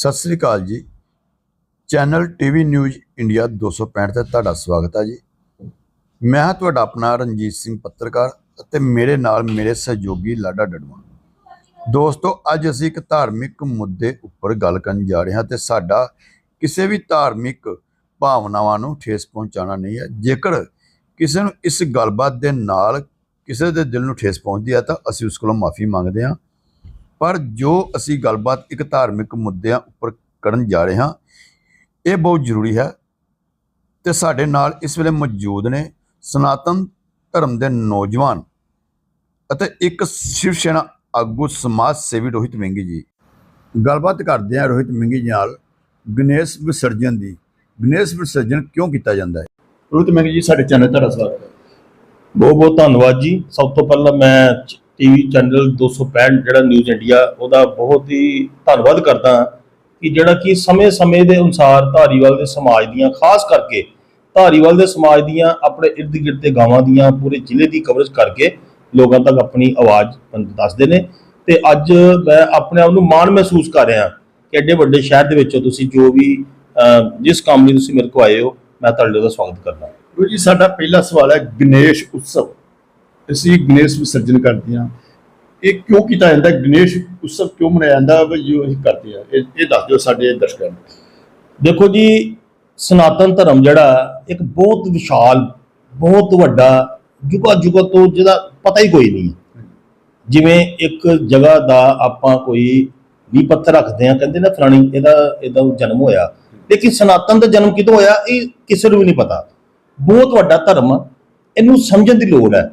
ਸਤਿ ਸ੍ਰੀ ਅਕਾਲ ਜੀ। Channel TV news India 265 ਤੇ ਤੁਹਾਡਾ ਸਵਾਗਤ ਹੈ ਜੀ। ਮੈਂ ਹਾਂ ਤੁਹਾਡਾ ਆਪਣਾ ਰਣਜੀਤ ਸਿੰਘ ਪੱਤਰਕਾਰ ਅਤੇ ਮੇਰੇ ਨਾਲ ਮੇਰੇ ਸਹਿਯੋਗੀ ਲਾਡਾ ਡਡਵਾਨ ਦੋਸਤੋ, ਅੱਜ ਅਸੀਂ ਇੱਕ ਧਾਰਮਿਕ ਮੁੱਦੇ ਉੱਪਰ ਗੱਲ ਕਰਨ ਜਾ ਰਹੇ ਹਾਂ ਤੇ ਸਾਡਾ ਕਿਸੇ ਵੀ ਧਾਰਮਿਕ ਭਾਵਨਾਵਾਂ ਨੂੰ ਠੇਸ ਪਹੁੰਚਾਉਣਾ ਨਹੀਂ ਹੈ। ਜੇਕਰ ਕਿਸੇ ਨੂੰ ਇਸ ਗੱਲਬਾਤ ਦੇ ਨਾਲ ਕਿਸੇ ਦੇ ਦਿਲ ਨੂੰ ਠੇਸ ਪਹੁੰਚਦੀ ਹੈ ਤਾਂ ਅਸੀਂ ਉਸ ਕੋਲੋਂ ਮਾਫੀ ਮੰਗਦੇ ਹਾਂ। ਪਰ ਜੋ ਅਸੀਂ ਗੱਲਬਾਤ ਇੱਕ ਧਾਰਮਿਕ ਮੁੱਦਿਆਂ ਉੱਪਰ ਕਰਨ ਜਾ ਰਹੇ ਹਾਂ, ਇਹ ਬਹੁਤ ਜ਼ਰੂਰੀ ਹੈ ਤੇ ਸਾਡੇ ਨਾਲ ਇਸ ਵੇਲੇ ਮੌਜੂਦ ਨੇ ਸਨਾਤਨ ਧਰਮ ਦੇ ਨੌਜਵਾਨ ਅਤੇ ਇੱਕ ਸ਼ਿਵ ਸੈਨਾ ਆਗੂ ਸਮਾਜ ਸੇਵੀ ਰੋਹਿਤ ਮਿੰਗੀ ਜੀ। ਗੱਲਬਾਤ ਕਰਦੇ ਹਾਂ ਰੋਹਿਤ ਮਿੰਗੀ ਜੀ ਨਾਲ ਗਣੇਸ਼ ਵਿਸਰਜਨ ਦੀ। ਗਣੇਸ਼ ਵਿਸਰਜਨ ਕਿਉਂ ਕੀਤਾ ਜਾਂਦਾ ਹੈ? ਰੋਹਿਤ ਮੈਂ ਜੀ, ਸਾਡੇ ਚੈਨਲ ਤੁਹਾਡਾ ਸਵਾਗਤ ਹੈ। ਬਹੁਤ ਬਹੁਤ ਧੰਨਵਾਦ ਜੀ। ਸਭ ਤੋਂ ਪਹਿਲਾਂ ਮੈਂ ਟੀਵੀ ਚੈਨਲ 265 ਜਿਹੜਾ ਨਿਊਜ਼ ਇੰਡੀਆ ਉਹਦਾ ਬਹੁਤ ਹੀ ਧੰਨਵਾਦ ਕਰਦਾ ਹਾਂ ਕਿ ਜਿਹੜਾ ਕਿ ਸਮੇਂ-ਸਮੇਂ ਦੇ ਅਨੁਸਾਰ ਧਾਰੀਵਾਲ ਦੇ ਸਮਾਜ ਦੀਆਂ, ਖਾਸ ਕਰਕੇ ਧਾਰੀਵਾਲ ਦੇ ਸਮਾਜ ਦੀਆਂ ਆਪਣੇ ਇਰਦ ਗਿਰਦ ਦੇ ਗਾਵਾਂ ਦੀਆਂ ਪੂਰੇ ਜ਼ਿਲ੍ਹੇ ਦੀ ਕਵਰੇਜ ਕਰਕੇ ਲੋਕਾਂ ਤੱਕ ਆਪਣੀ ਆਵਾਜ਼ ਦੱਸਦੇ ਨੇ। ਤੇ ਅੱਜ ਮੈਂ ਆਪਣੇ ਆਪ ਨੂੰ ਮਾਣ ਮਹਿਸੂਸ ਕਰ ਰਿਹਾ ਕਿ ਐਡੇ ਵੱਡੇ ਸ਼ਹਿਰ ਦੇ ਵਿੱਚੋਂ ਤੁਸੀਂ ਜੋ ਵੀ ਜਿਸ ਕੰਮ ਲਈ ਤੁਸੀਂ ਮੇਰੇ ਕੋਲ ਆਏ ਹੋ, ਮੈਂ ਤੁਹਾਡੇ ਦਾ ਸਵਾਗਤ ਕਰਦਾ ਰੋਹਿਤ ਜੀ, ਸਾਡਾ ਪਹਿਲਾ ਸਵਾਲ ਹੈ ਗਣੇਸ਼ ਉਤਸਵ। ਅਸੀਂ ਗਣੇਸ਼ ਵਿਸਰਜਨ ਕਰਦੇ ਹਾਂ ਇਹ ਕਿਉਂ ਕੀਤਾ ਜਾਂਦਾ? ਗਣੇਸ਼ ਉਤਸਵ ਕਿਉਂ ਮਨਾਇਆ ਜਾਂਦਾ? ਜੋ ਅਸੀਂ ਕਰਦੇ ਆ ਇਹ ਇਹ ਦੱਸ ਦਿਓ ਸਾਡੇ ਦਰਸ਼ਕਾਂ ਨੂੰ। ਦੇਖੋ ਜੀ, ਸਨਾਤਨ ਧਰਮ ਜਿਹੜਾ ਇੱਕ ਬਹੁਤ ਵਿਸ਼ਾਲ, ਬਹੁਤ ਵੱਡਾ ਜੁਗਾ ਜੁਗਾ ਤੋਂ ਜਿਹਦਾ ਪਤਾ ਹੀ ਕੋਈ ਨਹੀਂ ਜਿਵੇਂ ਇੱਕ ਜਗ੍ਹਾ ਦਾ ਆਪਾਂ ਕੋਈ ਨੀ ਪੱਥਰ ਰੱਖਦੇ ਆ ਕਹਿੰਦੇ ਨਾ ਫਲਾਣੀ, ਇਹਦਾ ਇਹਦਾ ਜਨਮ ਹੋਇਆ। ਲੇਕਿਨ ਸਨਾਤਨ ਦਾ ਜਨਮ ਕਿਦੋਂ ਹੋਇਆ? ਇਹ ਕਿਸੇ ਨੂੰ ਵੀ ਨਹੀਂ ਪਤਾ। ਬਹੁਤ ਵੱਡਾ ਧਰਮ ਇਹਨੂੰ ਸਮਝਣ ਦੀ ਲੋੜ ਹੈ।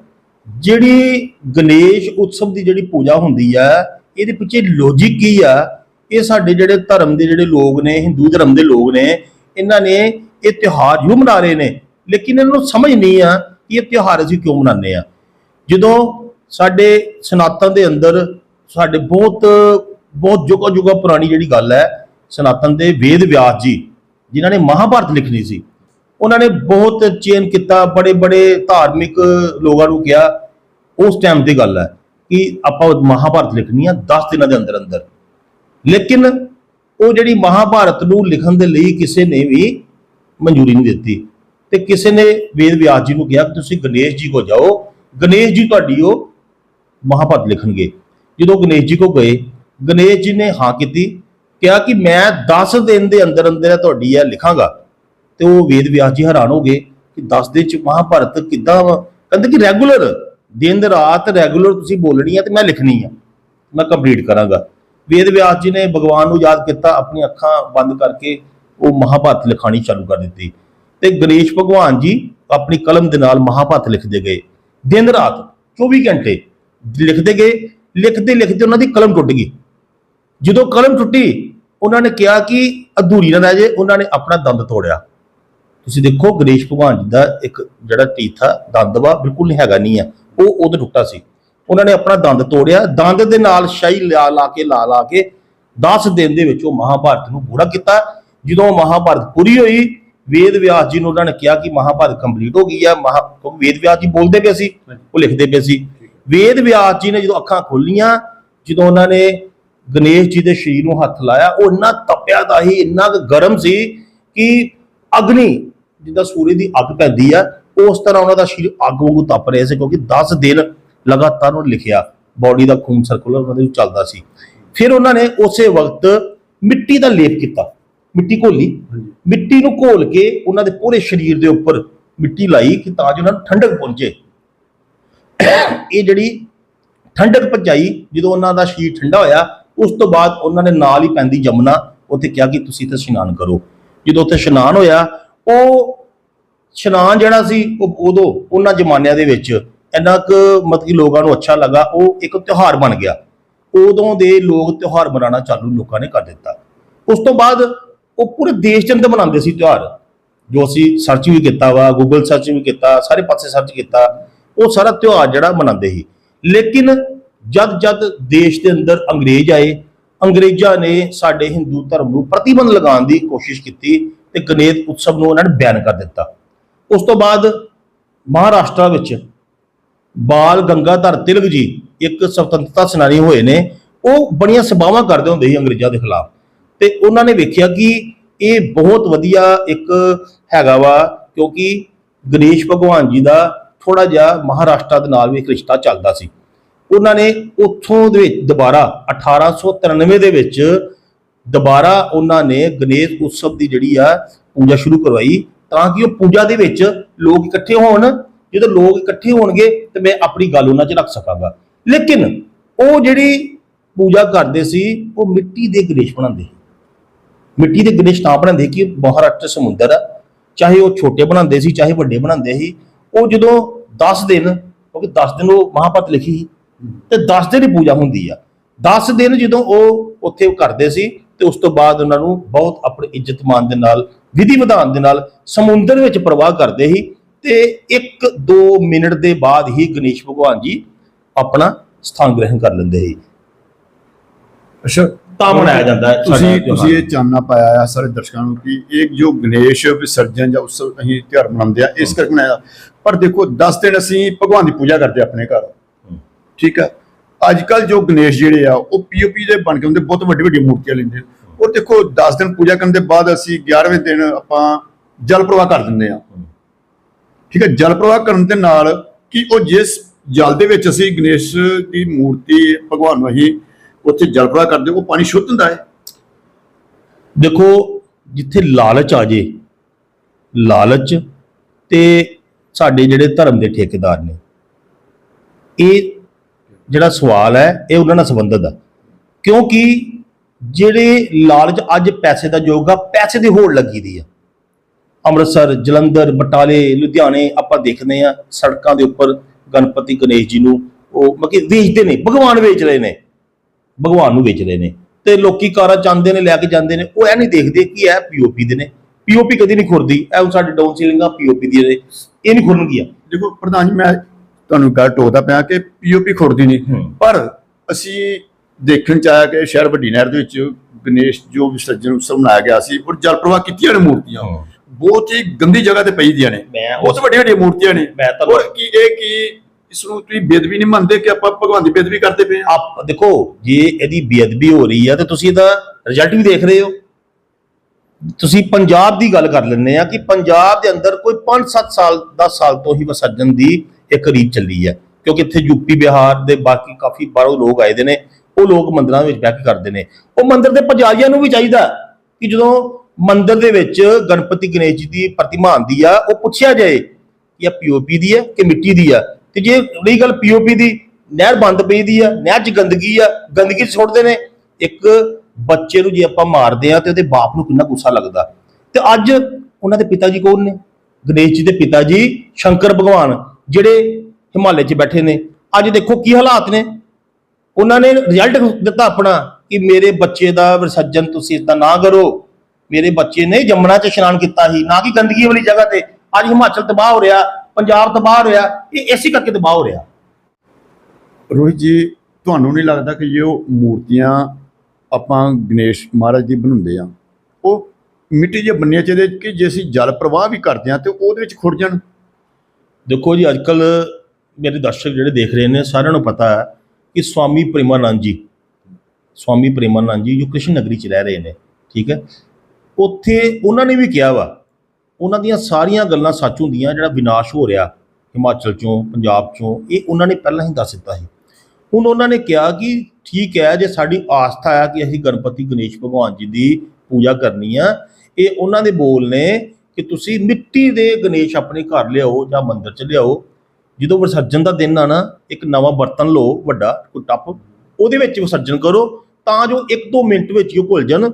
ਜਿਹੜੀ ਗਣੇਸ਼ ਉਤਸਵ ਦੀ ਜਿਹੜੀ ਪੂਜਾ ਹੁੰਦੀ ਆ, ਇਹਦੇ ਪਿੱਛੇ ਲੌਜੀਕ ਕੀ ਆ? ਇਹ ਸਾਡੇ ਜਿਹੜੇ ਧਰਮ ਦੇ ਜਿਹੜੇ ਲੋਕ ਨੇ, ਹਿੰਦੂ ਧਰਮ ਦੇ ਲੋਕ ਨੇ, ਇਹਨਾਂ ਨੇ ਇਹ ਤਿਉਹਾਰ ਜ਼ਰੂਰ ਮਨਾ ਰਹੇ ਨੇ। ਲੇਕਿਨ ਇਹਨਾਂ ਨੂੰ ਸਮਝ ਨਹੀਂ ਆ ਕਿ ਇਹ ਤਿਉਹਾਰ ਅਸੀਂ ਕਿਉਂ ਮਨਾਉਂਦੇ ਆ। ਜਦੋਂ ਸਾਡੇ ਸਨਾਤਨ ਦੇ ਅੰਦਰ ਸਾਡੇ ਬਹੁਤ ਬਹੁਤ ਜੁਗਾ ਜੁਗਾ ਪੁਰਾਣੀ ਜਿਹੜੀ ਗੱਲ ਹੈ, ਸਨਾਤਨ ਦੇ ਵੇਦ ਵਿਆਸ ਜੀ, ਜਿਨ੍ਹਾਂ ਨੇ ਮਹਾਭਾਰਤ ਲਿਖਣੀ ਸੀ ਉਹਨਾਂ ਨੇ ਬਹੁਤ ਚੇਨ ਕੀਤਾ, ਬੜੇ ਬੜੇ ਧਾਰਮਿਕ ਲੋਕਾਂ ਨੂੰ ਕਿਹਾ। ਉਸ ਟਾਈਮ ਦੀ ਗੱਲ ਹੈ ਕਿ ਆਪਾਂ ਮਹਾਭਾਰਤ ਲਿਖਣੀ ਆ 10 ਦਿਨਾਂ ਦੇ ਅੰਦਰ ਅੰਦਰ ਲੇਕਿਨ ਉਹ ਜਿਹੜੀ ਮਹਾਭਾਰਤ ਨੂੰ ਲਿਖਣ ਦੇ ਲਈ ਕਿਸੇ ਨੇ ਵੀ ਮਨਜ਼ੂਰੀ ਨਹੀਂ ਦਿੱਤੀ। ਤੇ ਕਿਸੇ ਨੇ ਵੇਦ ਵਿਆਸ ਜੀ ਨੂੰ ਕਿਹਾ ਕਿ ਤੁਸੀਂ ਗਣੇਸ਼ ਜੀ ਕੋ ਜਾਓ, ਗਣੇਸ਼ ਜੀ ਤੁਹਾਡੀ ਉਹ ਮਹਾਭਾਰਤ ਲਿਖਣਗੇ। ਜਦੋਂ ਗਣੇਸ਼ ਜੀ ਕੋ ਗਏ, ਗਣੇਸ਼ ਜੀ ਨੇ ਹਾਂ ਕੀਤੀ, ਕਿਹਾ ਕਿ ਮੈਂ 10 ਦਿਨ ਦੇ ਅੰਦਰ ਅੰਦਰ ਤੁਹਾਡੀ ਇਹ ਲਿਖਾਂਗਾ। ਤੇ ਉਹ ਵੇਦ ਵਿਆਸ ਜੀ ਹੈਰਾਨ ਹੋ ਗਏ ਕਿ 10 ਦਿਨ ਚ ਮਹਾਭਾਰਤ ਕਿੱਦਾਂ ਵਾ? ਕਹਿੰਦੇ ਕਿ ਰੈਗੂਲਰ ਦਿਨ, ਰਾਤ ਰੈਗੂਲਰ ਤੁਸੀਂ ਬੋਲਣੀ ਆ ਤੇ ਮੈਂ ਲਿਖਣੀ ਆ। ਮੈਂ ਕੰਪਲੀਟ ਕਰਾਂਗਾ। ਵੇਦ ਵਿਆਸ ਜੀ ਨੇ ਭਗਵਾਨ ਨੂੰ ਯਾਦ ਕੀਤਾ ਆਪਣੀ ਅੱਖਾਂ ਬੰਦ ਕਰਕੇ ਉਹ ਮਹਾਭਾਰਤ ਲਿਖਾਣੀ ਚਾਲੂ ਕਰ ਦਿੱਤੀ। ਤੇ ਗਣੇਸ਼ ਭਗਵਾਨ ਜੀ ਆਪਣੀ ਕਲਮ ਦੇ ਨਾਲ ਮਹਾਭਾਰਤ ਲਿਖਦੇ ਗਏ। ਦਿਨ, ਰਾਤ 24 ਘੰਟੇ ਲਿਖਦੇ ਗਏ। ਲਿਖਦੇ ਲਿਖਦੇ ਉਹਨਾਂ ਦੀ ਕਲਮ ਟੁੱਟ ਗਈ। ਜਦੋਂ ਕਲਮ ਟੁੱਟੀ, ਉਹਨਾਂ ਨੇ ਕਿਹਾ ਕਿ ਅਧੂਰੀ ਨਾ ਰਹਿ ਜੇ ਉਹਨਾਂ ਨੇ ਆਪਣਾ ਦੰਦ ਤੋੜਿਆ। ਤੁਸੀਂ ਦੇਖੋ ਗਣੇਸ਼ ਭਗਵਾਨ ਜੀ ਦਾ ਇੱਕ ਜਿਹੜਾ ਟੀਥ ਆ, ਦੰਦ ਵਾ ਬਿਲਕੁਲ ਨਹੀਂ ਹੈਗਾ ਨਹੀਂ ਆ। ਉਹ ਉਹਦੇ ਟੁੱਟਾ ਸੀ। ਉਹਨਾਂ ਨੇ ਆਪਣਾ ਦੰਦ ਤੋੜਿਆ। ਦੰਦ ਦੇ ਨਾਲ ਸ਼ਾਹੀ ਲਾ ਲਾ ਕੇ, ਲਾ ਲਾ ਕੇ 10 ਦਿਨ ਦੇ ਵਿੱਚ ਉਹ ਮਹਾਭਾਰਤ ਨੂੰ ਪੂਰਾ ਕੀਤਾ। ਜਦੋਂ ਮਹਾਭਾਰਤ ਪੂਰੀ ਹੋਈ, ਵੇਦ ਵਿਆਸ ਜੀ ਨੂੰ ਉਹਨਾਂ ਨੇ ਕਿਹਾ ਕਿ ਮਹਾਭਾਰਤ ਕੰਪਲੀਟ ਹੋ ਗਈ ਆ। ਮਹਾ ਵੇਦ ਵਿਆਸ ਜੀ ਬੋਲਦੇ ਪਏ ਸੀ, ਉਹ ਲਿਖਦੇ ਪਏ ਸੀ। ਵੇਦ ਵਿਆਸ ਜੀ ਨੇ ਜਦੋਂ ਅੱਖਾਂ ਖੋਲੀਆਂ, ਜਦੋਂ ਉਹਨਾਂ ਨੇ ਗਣੇਸ਼ ਜੀ ਦੇ ਸਰੀਰ ਨੂੰ ਹੱਥ ਲਾਇਆ, ਉਹ ਇੰਨਾ ਤਪਿਆ ਦਾ ਹੀ ਇੰਨਾ ਕੁ ਗਰਮ ਸੀ ਕਿ ਅਗਨੀ ਜਿੱਦਾਂ ਸੂਰਜ ਦੀ ਅੱਗ ਪੈਂਦੀ ਆ ਉਸ ਤਰ੍ਹਾਂ ਉਹਨਾਂ ਦਾ ਸਰੀਰ ਅੱਗ ਵਾਂਗੂ ਤਪ ਰਿਹਾ ਸੀ ਕਿਉਂਕਿ 10 ਦਿਨ ਲਗਾਤਾਰ ਉਹ ਲਿਖਿਆ ਬਾਡੀ ਦਾ ਖੂਨ ਸਰਕੂਲਰ ਉਹਨਾਂ ਦੇ ਵਿੱਚ ਚੱਲਦਾ ਸੀ। ਫਿਰ ਉਹਨਾਂ ਨੇ ਉਸੇ ਵਕਤ ਮਿੱਟੀ ਦਾ ਲੇਪ ਕੀਤਾ ਮਿੱਟੀ ਘੋਲੀ। ਮਿੱਟੀ ਨੂੰ ਘੋਲ ਕੇ ਉਹਨਾਂ ਦੇ ਪੂਰੇ ਸਰੀਰ ਦੇ ਉੱਪਰ ਮਿੱਟੀ ਲਾਈ ਕਿ ਤਾਂ ਜੋ ਉਹਨਾਂ ਨੂੰ ਠੰਡਕ ਪਹੁੰਚੇ। ਇਹ ਜਿਹੜੀ ਠੰਡਕ ਪਹੁੰਚਾਈ ਜਦੋਂ ਉਹਨਾਂ ਦਾ ਸਰੀਰ ਠੰਡਾ ਹੋਇਆ ਉਸ ਤੋਂ ਬਾਅਦ ਉਹਨਾਂ ਨੇ ਨਾਲ ਹੀ ਪੈਂਦੀ ਜਮਨਾ ਉੱਥੇ ਕਿਹਾ ਕਿ ਤੁਸੀਂ ਇੱਥੇ ਇਸ਼ਨਾਨ ਕਰੋ। ਜਦੋਂ ਉੱਥੇ ਇਸ਼ਨਾਨ ਹੋਇਆ ਉਹ ਇਸ਼ਨਾਨ ਜਿਹੜਾ ਸੀ, ਉਹ ਉਦੋਂ ਉਹਨਾਂ ਜ਼ਮਾਨਿਆਂ ਦੇ ਵਿੱਚ ਇੰਨਾ ਕੁ ਮਤਲਬ ਲੋਕਾਂ ਨੂੰ ਅੱਛਾ ਲੱਗਾ, ਉਹ ਇੱਕ ਤਿਉਹਾਰ ਬਣ ਗਿਆ। ਉਦੋਂ ਦੇ ਲੋਕ ਤਿਉਹਾਰ ਮਨਾਉਣਾ ਚਾਲੂ ਲੋਕਾਂ ਨੇ ਕਰ ਦਿੱਤਾ। ਉਸ ਤੋਂ ਬਾਅਦ ਉਹ ਪੂਰੇ ਦੇਸ਼ ਦੇ ਅੰਦਰ ਮਨਾਉਂਦੇ ਸੀ ਤਿਉਹਾਰ। ਜੋ ਅਸੀਂ ਸਰਚ ਵੀ ਕੀਤਾ ਵਾ ਗੂਗਲ ਸਰਚ ਵੀ ਕੀਤਾ, ਸਾਰੇ ਪਾਸੇ ਸਰਚ ਕੀਤਾ, ਉਹ ਸਾਰਾ ਤਿਉਹਾਰ ਜਿਹੜਾ ਮਨਾਉਂਦੇ ਸੀ। ਲੇਕਿਨ ਜਦ ਜਦ ਦੇਸ਼ ਦੇ ਅੰਦਰ ਅੰਗਰੇਜ਼ ਆਏ, ਅੰਗਰੇਜ਼ਾਂ ਨੇ ਸਾਡੇ ਹਿੰਦੂ ਧਰਮ ਨੂੰ ਪ੍ਰਤੀਬੰਧ ਲਗਾਉਣ ਦੀ ਕੋਸ਼ਿਸ਼ ਕੀਤੀ ਤੇ ਗਣੇਸ਼ ਉਤਸਵ ਨੂੰ ਉਹਨਾਂ ਨੇ ਬੈਨ ਕਰ ਦਿੱਤਾ। ਉਸ ਤੋਂ ਬਾਅਦ ਮਹਾਰਾਸ਼ਟਰ ਵਿੱਚ ਬਾਲ ਗੰਗਾਧਰ ਤਿਲਕ ਜੀ ਇੱਕ ਸੁਤੰਤਰਤਾ ਸੈਨਾਨੀ ਹੋਏ ਨੇ, ਉਹ ਬੜੀਆਂ ਸਭਾਵਾਂ ਕਰਦੇ ਹੁੰਦੇ ਸੀ ਅੰਗਰੇਜ਼ਾਂ ਦੇ ਖਿਲਾਫ। ਤੇ ਉਹਨਾਂ ਨੇ ਵੇਖਿਆ ਕਿ ਇਹ ਬਹੁਤ ਵਧੀਆ ਇੱਕ ਹੈਗਾ ਵਾ, ਕਿਉਂਕਿ ਗਣੇਸ਼ ਭਗਵਾਨ ਜੀ ਦਾ ਥੋੜਾ ਜਿਹਾ ਮਹਾਰਾਸ਼ਟਰ ਦੇ ਨਾਲ ਵੀ ਇੱਕ ਰਿਸ਼ਤਾ ਚੱਲਦਾ ਸੀ। ਉਹਨਾਂ ਨੇ ਉੱਥੋਂ ਦੇ ਵਿੱਚ ਦੁਬਾਰਾ 1893 ਦੇ ਵਿੱਚ ਦੁਬਾਰਾ ਉਹਨਾਂ ਨੇ ਗਣੇਸ਼ ਉਤਸਵ ਦੀ ਜਿਹੜੀ ਆ ਪੂਜਾ ਸ਼ੁਰੂ ਕਰਵਾਈ, ਤਾਂ ਕਿ ਉਹ ਪੂਜਾ ਦੇ ਵਿੱਚ ਲੋਕ ਇਕੱਠੇ ਹੋਣ, ਜਦੋਂ ਲੋਕ ਇਕੱਠੇ ਹੋਣਗੇ ਤੇ ਮੈਂ ਆਪਣੀ ਗੱਲ ਉਹਨਾਂ 'ਚ ਰੱਖ ਸਕਾਂਗਾ। ਲੇਕਿਨ ਉਹ ਜਿਹੜੀ ਪੂਜਾ ਕਰਦੇ ਸੀ, ਉਹ ਮਿੱਟੀ ਦੇ ਗਣੇਸ਼ ਬਣਾਉਂਦੇ ਸੀ। ਮਿੱਟੀ ਦੇ ਗਣੇਸ਼ ਤਾਂ ਬਣਾਉਂਦੇ ਕਿ ਮਹਾਰਾਸ਼ਟਰ ਸਮੁੰਦਰ ਆ। ਚਾਹੇ ਉਹ ਛੋਟੇ ਬਣਾਉਂਦੇ ਸੀ, ਚਾਹੇ ਵੱਡੇ ਬਣਾਉਂਦੇ ਸੀ, ਉਹ ਜਦੋਂ 10 ਦਿਨ, ਕਿਉਂਕਿ 10 ਦਿਨ ਉਹ ਮਹਾਭਾਰਤ ਲਿਖੀ ਸੀ, ਤੇ 10 ਦਿਨ ਹੀ ਪੂਜਾ ਹੁੰਦੀ ਆ। 10 ਦਿਨ ਜਦੋਂ ਉਹ ਉੱਥੇ ਕਰਦੇ ਸੀ ਤੇ ਉਸ ਤੋਂ ਬਾਅਦ ਉਹਨਾਂ ਨੂੰ ਬਹੁਤ ਆਪਣੀ ਇੱਜ਼ਤ ਮਾਨ ਦੇ ਨਾਲ ਵਿਧੀ ਵਿਧਾਨ ਦੇ ਨਾਲ ਸਮੁੰਦਰ ਵਿੱਚ ਪ੍ਰਵਾਹ ਕਰਦੇ ਸੀ ਤੇ 1-2 ਮਿੰਟ ਦੇ ਬਾਅਦ ਹੀ ਗਣੇਸ਼ ਭਗਵਾਨ ਜੀ ਆਪਣਾ ਸਥਾਨ ਗ੍ਰਹਿਣ ਕਰ ਲੈਂਦੇ ਸੀ। ਅੱਛਾ ਤਾਂ ਮਨਾਇਆ ਜਾਂਦਾ ਹੈ ਤੁਸੀਂ। ਤੁਸੀਂ ਇਹ ਚਾਨਣਾ ਪਾਇਆ ਆ ਸਾਰੇ ਦਰਸ਼ਕਾਂ ਨੂੰ ਕਿ ਇਹ ਜੋ ਗਣੇਸ਼ ਵਿਸਰਜਨ ਜਾਂ ਉਤਸਵ ਅਸੀਂ ਤਿਉਹਾਰ ਮਨਾਉਂਦੇ ਆ ਇਸ ਕਰਕੇ ਮਨਾਇਆ। ਪਰ ਦੇਖੋ 10 ਦਿਨ ਅਸੀਂ ਭਗਵਾਨ ਦੀ ਪੂਜਾ ਕਰਦੇ ਆਪਣੇ ਘਰ। ਠੀਕ ਆ। ਅੱਜ ਕੱਲ ਜੋ ਗਣੇਸ਼ ਜਿਹੜੇ ਆ, ਉਹ ਪੀਓਪੀ ਦੇ ਬਣ ਕੇ ਹੁੰਦੇ, ਬਹੁਤ ਵੱਡੀ ਵੱਡੀ ਮੂਰਤੀਆਂ ਲੈਂਦੇ ਉਹ ਦੇਖੋ 10 ਦਿਨ ਪੂਜਾ ਕਰਨ ਦੇ ਬਾਅਦ ਅਸੀਂ 11ਵੇਂ ਦਿਨ ਆਪਾਂ ਜਲ ਪ੍ਰਵਾਹ ਕਰ ਦਿੰਦੇ ਆ ਠੀਕ ਹੈ, ਜਲ ਪ੍ਰਵਾਹ ਕਰਨ ਦੇ ਨਾਲ ਕਿ ਉਹ ਜਿਸ ਜਲ ਦੇ ਵਿੱਚ ਅਸੀਂ ਗਣੇਸ਼ ਦੀ ਮੂਰਤੀ, ਭਗਵਾਨ ਨੂੰ ਅਸੀਂ ਉੱਥੇ ਜਲ ਪ੍ਰਵਾਹ ਕਰਦੇ, ਉਹ ਪਾਣੀ ਸ਼ੁੱਧ ਹੁੰਦਾ ਹੈ। ਦੇਖੋ, ਜਿੱਥੇ ਲਾਲਚ ਆ ਜੇ, ਲਾਲਚ ਤੇ ਸਾਡੇ ਜਿਹੜੇ ਧਰਮ ਦੇ ਠੇਕੇਦਾਰ ਨੇ, ਇਹ ਜਿਹੜਾ ਸਵਾਲ ਹੈ, ਇਹ ਉਹਨਾਂ ਨਾਲ ਸੰਬੰਧਿਤ ਆ। ਕਿਉਂਕਿ ਜਿਹੜੇ ਲਾਲਚ ਅੱਜ ਪੈਸੇ ਦਾ ਯੋਗ ਆ, ਪੈਸੇ ਦੀ ਹੋੜ ਲੱਗੀ ਦੀ ਆ। ਅੰਮ੍ਰਿਤਸਰ, ਜਲੰਧਰ, ਬਟਾਲੇ, ਲੁਧਿਆਣੇ ਆਪਾਂ ਦੇਖਦੇ ਆ, ਸੜਕਾਂ ਦੇ ਉੱਪਰ ਗਣਪਤੀ ਗਣੇਸ਼ ਜੀ ਨੂੰ ਉਹ ਮਤਲਬ ਕਿ ਵੇਚਦੇ ਨੇ, ਭਗਵਾਨ ਵੇਚ ਰਹੇ ਨੇ, ਭਗਵਾਨ ਨੂੰ ਵੇਚ ਰਹੇ ਨੇ। ਤੇ ਲੋਕੀ ਕਾਰਾਂ ਚਾਹੁੰਦੇ ਨੇ, ਲੈ ਕੇ ਜਾਂਦੇ ਨੇ, ਉਹ ਇਹ ਨਹੀਂ ਦੇਖਦੇ ਕਿ ਇਹ ਪੀਓਪੀ ਦੇ ਨੇ। ਪੀਓਪੀ ਕਦੀ ਨਹੀਂ ਖੁਰਦੀ, ਇਹ ਸਾਡੇ ਡਾਊਨ ਸੀਲਿੰਗਾਂ ਪੀਓਪੀ ਦੀ ਨੇ ਇਹ ਨਹੀਂ ਖੁਰਨਗੀਆਂ। ਦੇਖੋ, ਪ੍ਰਧਾਨ ਜੀ, ਮੈਂ ਤੁਹਾਨੂੰ ਗੱਲ ਟੋਕਦਾ ਪਿਆ ਕਿ ਪੀਓਪੀ ਖੁਰਦੀ ਨਹੀਂ। ਪਰ ਅਸੀਂ ਦੇਖਣ ਚ ਆਇਆ ਕਿ ਸ਼ਹਿਰ ਵੱਡੀ ਨਹਿਰ ਦੇ ਵਿੱਚ ਗਣੇਸ਼ ਜੋ ਵਿਸਰਜਨ ਉਤਸਵ ਮਨਾਇਆ ਗਿਆ ਸੀ ਔਰ ਜਲ ਪ੍ਰਵਾਹ ਕੀਤੀਆਂ ਨੇ ਮੂਰਤੀਆਂ। ਬਹੁਤ ਹੀ ਗੰਦੀ ਜਗ੍ਹਾ ਤੇ ਪਈ ਦੀਆਂ ਨੇ। ਬਹੁਤ ਵੱਡੀਆਂ ਵੱਡੀਆਂ ਮੂਰਤੀਆਂ ਨੇ। ਮੈਂ ਔਰ ਕੀ ਇਹ ਕੀ ਇਸ ਨੂੰ ਤੁਸੀਂ ਬੇਦਬੀ ਨਹੀਂ ਮੰਨਦੇ ਕਿ ਆਪਾਂ ਭਗਵਾਨ ਦੀ ਬੇਦਬੀ ਕਰਦੇ ਪਏ ਆਪ ਦੇਖੋ ਜੇ ਇਹਦੀ ਬੇਅਦਬੀ ਹੋ ਰਹੀ ਆ ਤੇ ਤੁਸੀਂ ਇਹਦਾ ਰਿਜ਼ਲਟ ਵੀ ਦੇਖ ਰਹੇ ਹੋ। ਤੁਸੀਂ ਪੰਜਾਬ ਦੀ ਗੱਲ ਕਰ ਲੈਂਦੇ ਆ ਕਿ ਪੰਜਾਬ ਦੇ ਅੰਦਰ ਕੋਈ 5-7 ਸਾਲ 10 ਸਾਲ ਤੋਂ ਹੀ ਵਿਸਰਜਨ ਦੀ ਇੱਕ ਰੀਤ ਚੱਲੀ ਹੈ ਕਿਉਂਕਿ ਇੱਥੇ ਯੂਪੀ ਬਿਹਾਰ ਦੇ ਬਾਕੀ ਕਾਫੀ ਬਾਹਰੋਂ ਲੋਕ ਆਏ ਦੇ ਨੇ, ਉਹ ਲੋਕ ਮੰਦਿਰਾਂ ਵਿੱਚ ਬਹਿ ਕੇ ਕਰਦੇ ਨੇ। ਉਹ ਮੰਦਿਰ ਦੇ ਪੁਜਾਰੀਆਂ ਨੂੰ ਵੀ ਚਾਹੀਦਾ ਕਿ ਜਦੋਂ ਮੰਦਿਰ ਦੇ ਵਿੱਚ ਗਣਪਤੀ ਗਣੇਸ਼ ਜੀ ਦੀ ਪ੍ਰਤਿਮਾ ਆਂਦੀ ਆ, ਉਹ ਪੁੱਛਿਆ ਜਾਏ ਕਿ ਇਹ ਪੀਓਪੀ ਦੀ ਹੈ ਕਿ ਮਿੱਟੀ ਦੀ ਆ। ਤੇ ਜੇ ਰਹੀ ਗੱਲ ਪੀਓਪੀ ਦੀ, ਨਹਿਰ ਬੰਦ ਪਈ ਦੀ ਆ, ਨਹਿਰ 'ਚ ਗੰਦਗੀ ਆ, ਗੰਦਗੀ 'ਚ ਸੁੱਟਦੇ ਨੇ। ਇੱਕ ਬੱਚੇ ਨੂੰ ਜੇ ਆਪਾਂ ਮਾਰਦੇ ਆ ਤੇ ਉਹਦੇ ਬਾਪ ਨੂੰ ਕਿੰਨਾ ਗੁੱਸਾ ਲੱਗਦਾ। ਤੇ ਅੱਜ ਉਹਨਾਂ ਦੇ ਪਿਤਾ ਜੀ ਕੌਣ ਨੇ? ਗਣੇਸ਼ ਜੀ ਦੇ ਪਿਤਾ ਜੀ ਸ਼ੰਕਰ ਭਗਵਾਨ। ਜਿਹੜੇ ਹਿਮਾਲੇ 'ਚ ਬੈਠੇ ਨੇ, ਅੱਜ ਦੇਖੋ ਕੀ ਹਾਲਾਤ ਨੇ। ਉਹਨਾਂ ਨੇ ਰਿਜ਼ਲਟ ਦਿੱਤਾ ਆਪਣਾ ਕਿ ਮੇਰੇ ਬੱਚੇ ਦਾ ਵਿਸਰਜਨ ਤੁਸੀਂ ਇਦਾਂ ਨਾ ਕਰੋ। ਮੇਰੇ ਬੱਚੇ ਨੇ ਜੰਮਣਾ 'ਚ ਇਸ਼ਨਾਨ ਕੀਤਾ ਸੀ, ਨਾ ਕਿ ਗੰਦਗੀ ਵਾਲੀ ਜਗ੍ਹਾ ਤੇ। ਅੱਜ ਹਿਮਾਚਲ ਤਬਾਹ ਹੋ ਰਿਹਾ, ਪੰਜਾਬ ਤਬਾਹ ਹੋ ਰਿਹਾ, ਇਹ ਇਸੇ ਕਰਕੇ ਤਬਾਹ ਹੋ ਰਿਹਾ। ਰੋਹਿਤ ਜੀ, ਤੁਹਾਨੂੰ ਨਹੀਂ ਲੱਗਦਾ ਕਿ ਜੋ ਮੂਰਤੀਆਂ ਆਪਾਂ ਗਣੇਸ਼ ਮਹਾਰਾਜ ਦੀ ਬਣਾਉਂਦੇ ਆ, ਉਹ ਮਿੱਟੀ ਦੀਆਂ ਬੰਨੀਆਂ ਚਾਹੀਦੇ ਕਿ ਜੇ ਅਸੀਂ ਜਲ ਪ੍ਰਵਾਹ ਵੀ ਕਰਦੇ ਆ ਤੇ ਉਹਦੇ ਵਿੱਚ ਖੁਰ ਜਾਣ? ਦੇਖੋ ਜੀ ਅੱਜ ਕੱਲ ਮੇਰੇ ਦਰਸ਼ਕ ਜਿਹੜੇ ਦੇਖ ਰਹੇ ਨੇ, ਸਾਰਿਆਂ ਨੂੰ ਪਤਾ ਹੈ ਕਿ ਸਵਾਮੀ ਪ੍ਰੇਮਾਨੰਦ ਜੀ, ਸਵਾਮੀ ਪ੍ਰੇਮਾਨੰਦ ਜੀ ਜੋ ਕ੍ਰਿਸ਼ਨ ਨਗਰੀ ਚ ਰਹਿ ਰਹੇ ਨੇ, ਠੀਕ ਹੈ? ਉੱਥੇ ਉਹਨਾਂ ਨੇ ਵੀ ਕਿਹਾ ਵਾ, ਉਹਨਾਂ ਦੀਆਂ ਸਾਰੀਆਂ ਗੱਲਾਂ ਸੱਚ ਹੁੰਦੀਆਂ, ਜਿਹੜਾ ਵਿਨਾਸ਼ ਹੋ ਰਿਹਾ ਹਿਮਾਚਲ ਚੋਂ, ਪੰਜਾਬ ਚੋਂ, ਇਹ ਉਹਨਾਂ ਨੇ ਪਹਿਲਾਂ ਹੀ ਦੱਸ ਦਿੱਤਾ ਸੀ। ਹੁਣ ਉਹਨਾਂ ਨੇ ਕਿਹਾ ਕਿ ਠੀਕ ਹੈ, ਜੇ ਸਾਡੀ ਆਸਥਾ ਹੈ ਕਿ ਅਸੀਂ ਗਣਪਤੀ ਗਣੇਸ਼ ਭਗਵਾਨ ਜੀ ਦੀ ਪੂਜਾ ਕਰਨੀ ਆ, ਇਹ ਉਹਨਾਂ ਦੇ ਬੋਲ ਨੇ ਕਿ ਤੁਸੀਂ ਮਿੱਟੀ ਦੇ ਗਣੇਸ਼ ਆਪਣੇ ਘਰ ਲਿਆਓ ਜਾਂ ਮੰਦਿਰ 'ਚ ਲਿਆਓ। ਜਦੋਂ ਵਿਸਰਜਨ ਦਾ ਦਿਨ ਆ ਨਾ ਇੱਕ ਨਵਾਂ ਬਰਤਨ ਲਓ, ਵੱਡਾ ਕੋਈ ਟੱਪ, ਉਹਦੇ ਵਿੱਚ ਵਿਸਰਜਨ ਕਰੋ, ਤਾਂ ਜੋ 1-2 ਮਿੰਟ ਵਿੱਚ ਹੀ ਉਹ ਭੁੱਲ ਜਾਣ।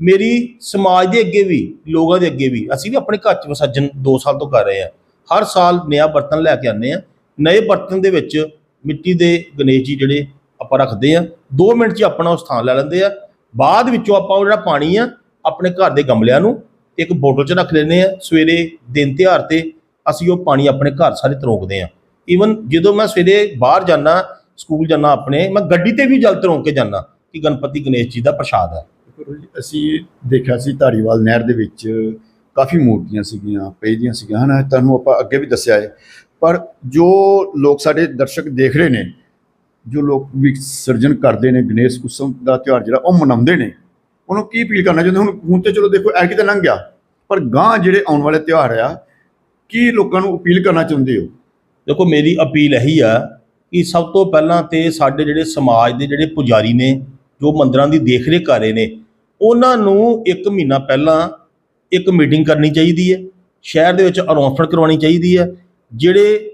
ਮੇਰੀ ਸਮਾਜ ਦੇ ਅੱਗੇ ਵੀ, ਲੋਕਾਂ ਦੇ ਅੱਗੇ ਵੀ, ਅਸੀਂ ਵੀ ਆਪਣੇ ਘਰ 'ਚ ਵਿਸਰਜਨ 2 ਸਾਲ ਤੋਂ ਕਰ ਰਹੇ ਆ ਹਰ ਸਾਲ ਨਿਆ ਬਰਤਨ ਲੈ ਕੇ ਆਉਂਦੇ ਆ ਨਵੇਂ ਬਰਤਨ ਦੇ ਵਿੱਚ ਮਿੱਟੀ ਦੇ ਗਣੇਸ਼ ਜੀ ਜਿਹੜੇ ਆਪਾਂ ਰੱਖਦੇ ਆ 2 ਮਿੰਟ 'ਚ ਆਪਣਾ ਉਹ ਸਥਾਨ ਲੈ ਲੈਂਦੇ ਆ। ਬਾਅਦ ਵਿੱਚੋਂ ਆਪਾਂ ਉਹ ਜਿਹੜਾ ਪਾਣੀ ਆ, ਆਪਣੇ ਘਰ ਦੇ ਗਮਲਿਆਂ ਨੂੰ ਇੱਕ ਬੋਤਲ 'ਚ ਰੱਖ ਲੈਂਦੇ ਆ ਸਵੇਰੇ ਦਿਨ ਤਿਉਹਾਰ ਤੇ ਅਸੀਂ ਉਹ ਪਾਣੀ ਆਪਣੇ ਘਰ ਸਾਰੇ ਤਰੋਕਦੇ ਆ ਈਵਨ ਜਦੋਂ ਮੈਂ ਸਵੇਰੇ ਬਾਹਰ ਜਾਣਾ ਸਕੂਲ ਜਾਣਾ ਆਪਣੇ, ਮੈਂ ਗੱਡੀ ਤੇ ਵੀ ਜਲ ਤਰੋਕ ਕੇ ਜਾਣਾ ਕਿ ਗਣਪਤੀ ਗਣੇਸ਼ ਜੀ ਦਾ ਪ੍ਰਸ਼ਾਦ ਹੈ। ਅਸੀਂ ਦੇਖਿਆ ਸੀ ਧਾਰੀਵਾਲ ਨਹਿਰ ਦੇ ਵਿੱਚ ਕਾਫੀ ਮੂਰਤੀਆਂ ਸੀਗੀਆਂ ਪਈਆਂ ਸੀਗੀਆਂ, ਹਨਾ? ਤੁਹਾਨੂੰ ਆਪਾਂ ਅੱਗੇ ਵੀ ਦੱਸਿਆ ਹੈ। ਪਰ ਜੋ ਲੋਕ ਸਾਡੇ ਦਰਸ਼ਕ ਦੇਖ ਰਹੇ ਨੇ, ਜੋ ਲੋਕ ਵਿਸਰਜਨ ਕਰਦੇ ਨੇ ਗਣੇਸ਼ ਉਤਸਵ ਦਾ ਤਿਉਹਾਰ ਜਿਹੜਾ, ਉਹ ਮਨਾਉਂਦੇ ਨੇ। ਉਹਨੂੰ ਕੀ ਅਪੀਲ ਕਰਨਾ ਚਾਹੁੰਦੇ ਹੁਣ ਹੁਣ ਤੇ ਚਲੋ ਦੇਖੋ ਐਰਕੀ ਤਾਂ ਲੰਘ ਗਿਆ। ਪਰ ਗਾਂ ਜਿਹੜੇ ਆਉਣ ਵਾਲੇ ਤਿਉਹਾਰ ਆ, ਕੀ ਲੋਕਾਂ ਨੂੰ ਅਪੀਲ ਕਰਨਾ ਚਾਹੁੰਦੇ ਹੋ? ਦੇਖੋ, ਮੇਰੀ ਅਪੀਲ ਇਹੀ ਆ ਕਿ ਸਭ ਤੋਂ ਪਹਿਲਾਂ ਤੇ ਸਾਡੇ ਜਿਹੜੇ ਸਮਾਜ ਦੇ ਜਿਹੜੇ ਪੁਜਾਰੀ ਨੇ, ਜੋ ਮੰਦਰਾਂ ਦੀ ਦੇਖਰੇਖ ਕਰ ਰਹੇ ਨੇ, ਉਹਨਾਂ ਨੂੰ ਇੱਕ ਮਹੀਨਾ ਪਹਿਲਾਂ ਇੱਕ ਮੀਟਿੰਗ ਕਰਨੀ ਚਾਹੀਦੀ ਹੈ। ਸ਼ਹਿਰ ਦੇ ਵਿੱਚ ਅਨਾਉਂਸਮੈਂਟ ਕਰਵਾਉਣੀ ਚਾਹੀਦੀ ਹੈ। ਜਿਹੜੇ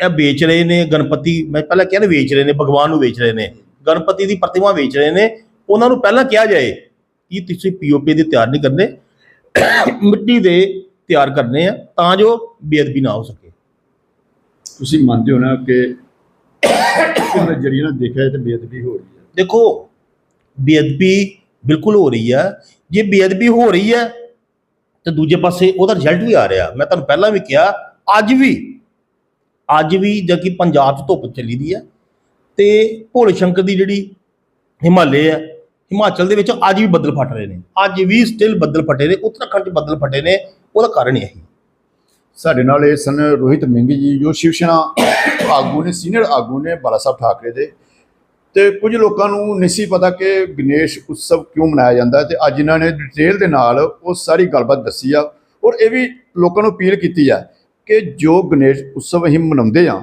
ਇਹ ਵੇਚ ਰਹੇ ਨੇ ਗਣਪਤੀ, ਮੈਂ ਪਹਿਲਾਂ ਕਿਹਾ ਵੇਚ ਰਹੇ ਨੇ, ਭਗਵਾਨ ਨੂੰ ਵੇਚ ਰਹੇ ਨੇ, ਗਣਪਤੀ ਦੀ ਪ੍ਰਤਿਮਾ ਵੇਚ ਰਹੇ ਨੇ ਉਹਨਾਂ ਨੂੰ ਪਹਿਲਾਂ ਕਿਹਾ ਜਾਏ ਕਿ ਤੁਸੀਂ ਪੀਓਪੀ ਦੇ ਤਿਆਰ ਨਹੀਂ ਕਰਨੇ ਮਿੱਟੀ ਦੇ ਤਿਆਰ ਕਰਨੇ ਆ ਤਾਂ ਜੋ ਬੇਅਦਬੀ ਨਾ ਹੋ ਸਕੇ। ਤੁਸੀਂ ਮੰਨਦੇ ਹੋ ਨਾ ਕਿ ਨਜ਼ਰੀਏ ਨਾਲ ਦੇਖਿਆ ਤਾਂ ਬੇਅਦਬੀ ਹੋ ਰਹੀ ਹੈ। ਦੇਖੋ ਬੇਅਦਬੀ ਬਿਲਕੁਲ ਹੋ ਰਹੀ ਹੈ ਜੇ ਬੇਅਦਬੀ ਹੋ ਰਹੀ ਹੈ ਤੇ ਦੂਜੇ ਪਾਸੇ ਉਹਦਾ ਰਿਜ਼ਲਟ ਵੀ ਆ ਰਿਹਾ। ਮੈਂ ਤੁਹਾਨੂੰ ਪਹਿਲਾਂ ਵੀ ਕਿਹਾ ਅੱਜ ਵੀ ਅੱਜ ਵੀ ਜਦ ਕਿ ਪੰਜਾਬ 'ਚ ਧੁੱਪ ਚੱਲੀ ਦੀ ਹੈ ਤੇ ਭੋਲੇ ਸ਼ੰਕਰ ਦੀ ਜਿਹੜੀ ਹਿਮਾਲੇ ਹੈ ਹਿਮਾਚਲ ਦੇ ਵਿੱਚ ਅੱਜ ਵੀ ਬੱਦਲ ਫਟ ਰਹੇ ਨੇ। ਅੱਜ ਵੀ ਸਟਿਲ ਬੱਦਲ ਫਟੇ ਨੇ, ਉੱਤਰਾਖੰਡ 'ਚ ਬੱਦਲ ਫਟੇ ਨੇ, ਉਹਦਾ ਕਾਰਨ ਇਹੀ ਸਾਡੇ ਨਾਲ ਇਹ ਸਨ ਰੋਹਿਤ ਮਿੰਗੀ ਜੀ, ਜੋ ਸ਼ਿਵ ਸੈਨਾ ਆਗੂ ਨੇ, ਸੀਨੀਅਰ ਆਗੂ ਨੇ ਬਾਲਾ ਸਾਹਿਬ ਠਾਕਰੇ ਦੇ। ਤੇ ਕੁਝ ਲੋਕਾਂ ਨੂੰ ਨਹੀਂ ਪਤਾ ਕਿ ਗਣੇਸ਼ ਉਤਸਵ ਕਿਉਂ ਮਨਾਇਆ ਜਾਂਦਾ ਹੈ ਤੇ ਅੱਜ ਇਹਨਾਂ ਨੇ ਡਿਟੇਲ ਦੇ ਨਾਲ ਉਹ ਸਾਰੀ ਗੱਲਬਾਤ ਦੱਸੀ ਆ ਔਰ ਇਹ ਵੀ ਲੋਕਾਂ ਨੂੰ ਅਪੀਲ ਕੀਤੀ ਆ ਕਿ ਜੋ ਗਣੇਸ਼ ਉਤਸਵ ਅਸੀਂ ਮਨਾਉਂਦੇ ਆ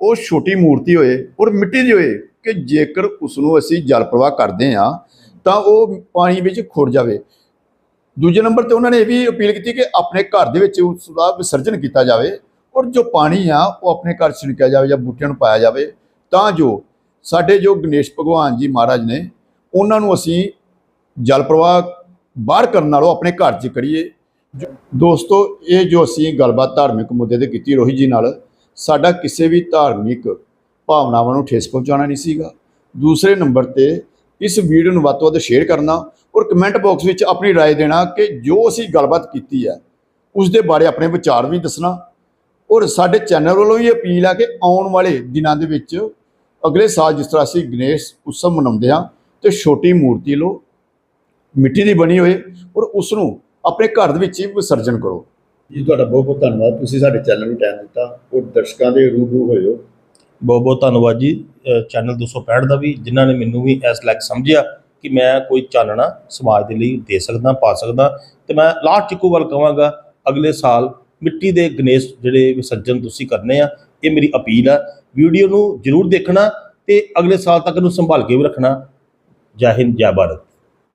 ਉਹ ਛੋਟੀ ਮੂਰਤੀ ਹੋਏ ਔਰ ਮਿੱਟੀ ਦੀ ਹੋਏ ਕਿ ਜੇਕਰ ਉਸ ਨੂੰ ਅਸੀਂ ਜਲ ਪ੍ਰਵਾਹ ਕਰਦੇ ਆ ਤਾਂ ਉਹ ਪਾਣੀ ਵਿੱਚ ਖੁਰ ਜਾਵੇ। ਦੂਜੇ ਨੰਬਰ ਤੇ ਉਹਨਾਂ ਨੇ ਇਹ ਵੀ ਅਪੀਲ ਕੀਤੀ ਕਿ ਆਪਣੇ ਘਰ ਦੇ ਵਿੱਚ ਉਸ ਦਾ ਵਿਸਰਜਨ ਕੀਤਾ ਜਾਵੇ ਔਰ ਜੋ ਪਾਣੀ ਆ, ਉਹ ਆਪਣੇ ਘਰ ਛਿੜਕਿਆ ਜਾਵੇ ਜਾਂ ਬੂਟਿਆਂ ਨੂੰ ਪਾਇਆ ਜਾਵੇ। ਤਾਂ ਜੋ ਸਾਡੇ ਜੋ ਗਣੇਸ਼ ਭਗਵਾਨ ਜੀ ਮਹਾਰਾਜ ਨੇ, ਉਹਨਾਂ ਨੂੰ ਅਸੀਂ ਜਲ ਪ੍ਰਵਾਹ ਬਾਹਰ ਕਰਨ ਨਾਲੋਂ ਆਪਣੇ ਘਰ 'ਚ ਕਰੀਏ। ਦੋਸਤੋ, ਇਹ ਜੋ ਅਸੀਂ ਗੱਲਬਾਤ ਧਾਰਮਿਕ ਮੁੱਦੇ ਤੇ ਕੀਤੀ, ਰੋਹੀ ਜੀ ਨਾਲ, ਸਾਡਾ ਕਿਸੇ ਵੀ ਧਾਰਮਿਕ ਭਾਵਨਾਵਾਂ ਨੂੰ ਠੇਸ ਪਹੁੰਚਾਉਣਾ ਨਹੀਂ ਸੀਗਾ। ਦੂਸਰੇ ਨੰਬਰ ਤੇ ਇਸ ਵੀਡੀਓ ਨੂੰ ਵੱਧ ਤੋਂ ਵੱਧ ਸ਼ੇਅਰ ਕਰਨਾ ਔਰ ਕਮੈਂਟ ਬਾਕਸ ਵਿੱਚ ਆਪਣੀ رائے ਦੇਣਾ ਕਿ ਜੋ ਅਸੀਂ ਗੱਲਬਾਤ ਕੀਤੀ ਹੈ ਉਸ ਦੇ ਬਾਰੇ ਆਪਣੇ ਵਿਚਾਰ ਵੀ ਦੱਸਣਾ ਔਰ ਸਾਡੇ ਚੈਨਲ ਵੱਲੋਂ ਵੀ ਅਪੀਲ ਆ ਕਿ ਆਉਣ ਵਾਲੇ ਦਿਨਾਂ ਦੇ ਵਿੱਚ ਅਗਲੇ ਸਾਲ ਜਿਸ ਤਰ੍ਹਾਂ ਅਸੀਂ ਗਣੇਸ਼ ਉਤਸਵ ਮਨਾਉਂਦੇ ਹਾਂ ਤੇ ਛੋਟੀ ਮੂਰਤੀ ਲਓ ਮਿੱਟੀ ਦੀ ਬਣੀ ਹੋਏ ਔਰ ਉਸ ਨੂੰ ਆਪਣੇ ਘਰ ਦੇ ਵਿੱਚ ਹੀ ਵਿਸਰਜਨ ਕਰੋ ਜੀ ਤੁਹਾਡਾ ਬਹੁਤ ਬਹੁਤ ਧੰਨਵਾਦ ਤੁਸੀਂ ਸਾਡੇ ਚੈਨਲ ਨੂੰ ਟਾਈਮ ਦਿੱਤਾ ਔਰ ਦਰਸ਼ਕਾਂ ਦੇ ਰੂਬਰੂ ਹੋਏ ਹੋ ਬਹੁਤ ਬਹੁਤ ਧੰਨਵਾਦ ਜੀ ਅ, ਚੈਨਲ 265 ਦਾ ਵੀ ਜਿਨ੍ਹਾਂ ਨੇ ਮੈਨੂੰ ਵੀ ਇਸ ਲਾਇਕ ਸਮਝਿਆ ਕਿ ਮੈਂ ਕੋਈ ਚਾਨਣਾ ਸਮਾਜ ਦੇ ਲਈ ਦੇ ਸਕਦਾ ਪਾ ਸਕਦਾ। ਤੇ ਮੈਂ ਲਾਸਟ ਇੱਕੋ ਗੱਲ ਕਹਾਂਗਾ ਅਗਲੇ ਸਾਲ ਮਿੱਟੀ ਦੇ ਗਣੇਸ਼ ਜਿਹੜੇ ਵਿਸਰਜਨ ਤੁਸੀਂ ਕਰਨੇ ਆ ਇਹ ਮੇਰੀ ਅਪੀਲ ਆ। ਵੀਡੀਓ ਨੂੰ ਜਰੂਰ ਦੇਖਣਾ ਤੇ ਅਗਲੇ ਸਾਲ ਤੱਕ ਇਹਨੂੰ ਸੰਭਾਲ ਕੇ ਵੀ ਰੱਖਣਾ। ਜੈ ਹਿੰਦ ਜੈ ਭਾਰਤ।